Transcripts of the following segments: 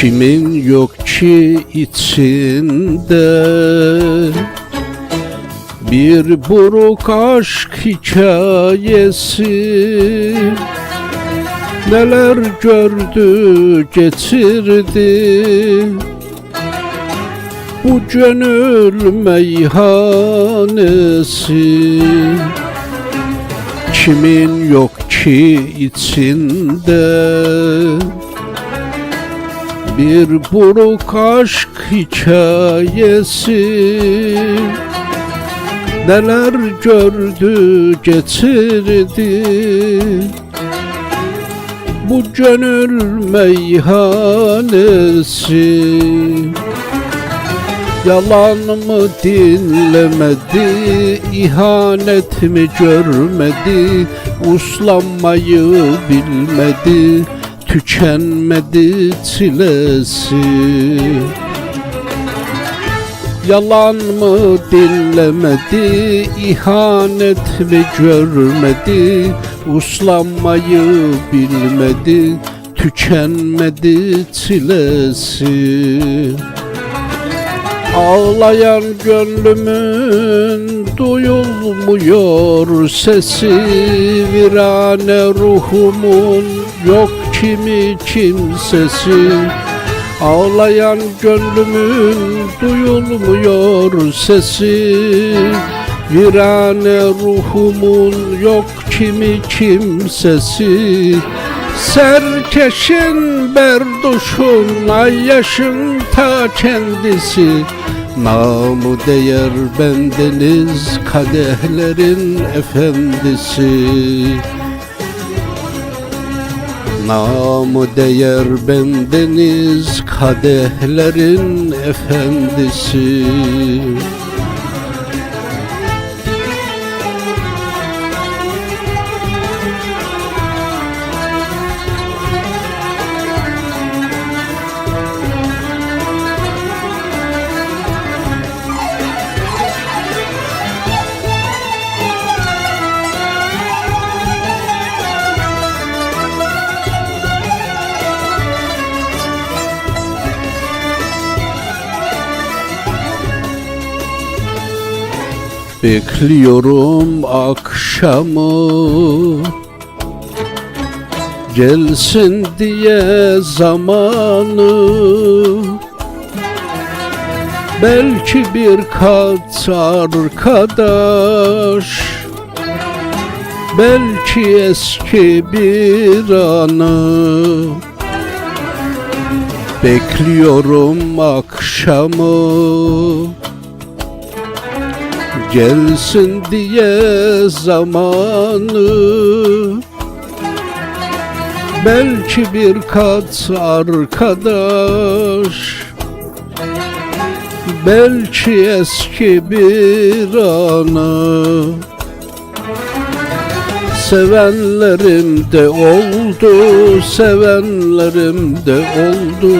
Kimin yok ki içinde. Bir buruk aşk hikayesi. Neler gördü getirdi. Bu gönül meyhanesi. Kimin yok ki içinde bir buruk aşk hikayesi. Neler gördü getirdi. Bu gönül meyhanesi. Yalan mı dinlemedi, ihanet mi görmedi, uslanmayı bilmedi, tükenmedi çilesi. Yalan mı dinlemedi, ihanet mi görmedi, uslanmayı bilmedi, tükenmedi çilesi. Ağlayan gönlümün duyulmuyor sesi Virane ruhumun yok kimi kimsesi Ağlayan gönlümün duyulmuyor sesi Virane ruhumun yok kimi kimsesi Serkeşin berduşun ay yaşın ta kendisi. Namı değer bendeniz kadehlerin efendisi. Namı değer bendeniz kadehlerin efendisi Bekliyorum akşamı. Gelsin diye zamanı. Belki birkaç arkadaş Belki eski bir anı. Bekliyorum akşamı Gelsin diye zamanı. Belki birkaç arkadaş Belki eski bir anı Sevenlerim de oldu, sevenlerim de oldu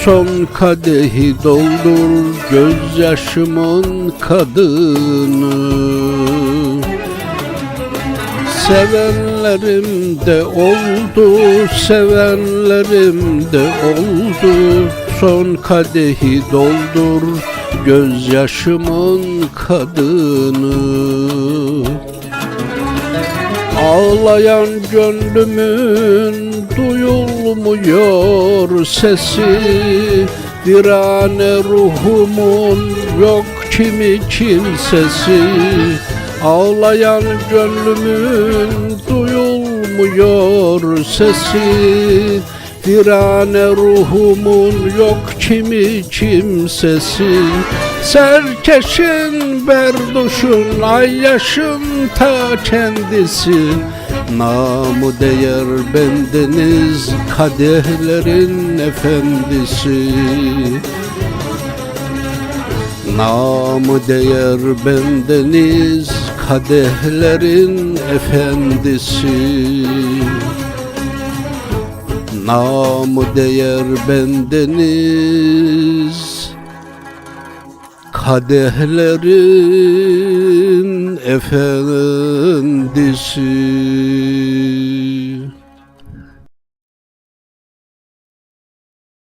Son kadehi doldur gözyaşımın kadını. Sevenlerim de oldu, sevenlerim de oldu. Son kadehi doldur gözyaşımın kadını Ağlayan gönlümün duyulmuyor sesi. Virane ruhumun yok kimi kimsesi Ağlayan gönlümün duyulmuyor sesi. Virane ruhumun yok kimi kimsesi Serkeşin berduşun ay yaşın ta kendisi. Namı değer bendeniz kadehlerin efendisi. Namı değer bendeniz kadehlerin efendisi. Namı değer bendeniz kadehlerin efendisi